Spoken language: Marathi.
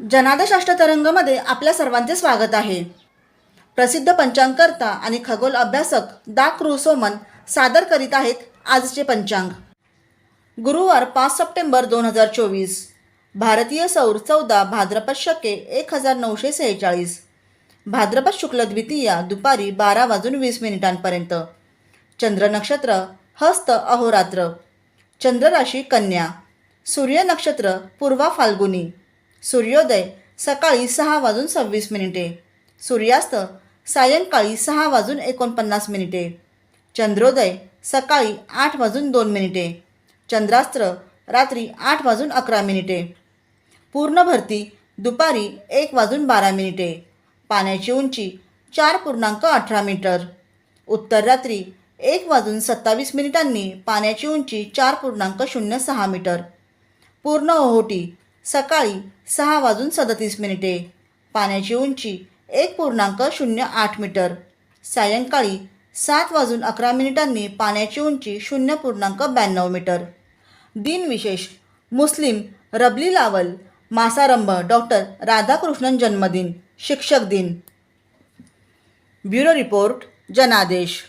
जनादेश अष्टतरंगमध्ये आपल्या सर्वांचे स्वागत आहे. प्रसिद्ध पंचांगकर्ता आणि खगोल अभ्यासक दा क्रुसोमन सादर करीत आहेत आजचे पंचांग. गुरुवार पाच सप्टेंबर दोन हजार चोवीस भारतीय सौर चौदा भाद्रपद शके एक हजार नऊशे सेहेचाळीस भाद्रपद शुक्ल द्वितीया दुपारी बारा वाजून वीस मिनिटांपर्यंत चंद्र नक्षत्र हस्त अहोरात्र चंद्र राशी कन्या सूर्य नक्षत्र पूर्वा फाल्गुनी सूर्योदय सकाळी सहा वाजून सव्वीस मिनिटे. सूर्यास्त सायंकाळी सहा वाजून एकोणपन्नास मिनिटे. चंद्रोदय सकाळी आठ वाजून दोन मिनिटे. चंद्रास्त्र रात्री आठ वाजून अकरा मिनिटे. पूर्ण भरती दुपारी एक वाजून बारा मिनिटे. पाण्याची उंची चार पूर्णांक अठरा मीटर. उत्तर रात्री एक वाजून सत्तावीस मिनिटांनी पाण्याची उंची चार पूर्णांक शून्य सहा मीटर. पूर्ण ओहोटी सकाळी सहा वाजून सदतीस मिनिटे. पाण्याची उंची एक पूर्णांक शून्य आठ मीटर. सायंकाळी सात वाजून अकरा मिनिटांनी पाण्याची उंची शून्य पूर्णांक ब्याण्णव मीटर. दिनविशेष मुस्लिम रबली लावल मासारंभ डॉक्टर राधाकृष्णन जन्मदिन शिक्षक दिन. ब्युरो रिपोर्ट जनादेश.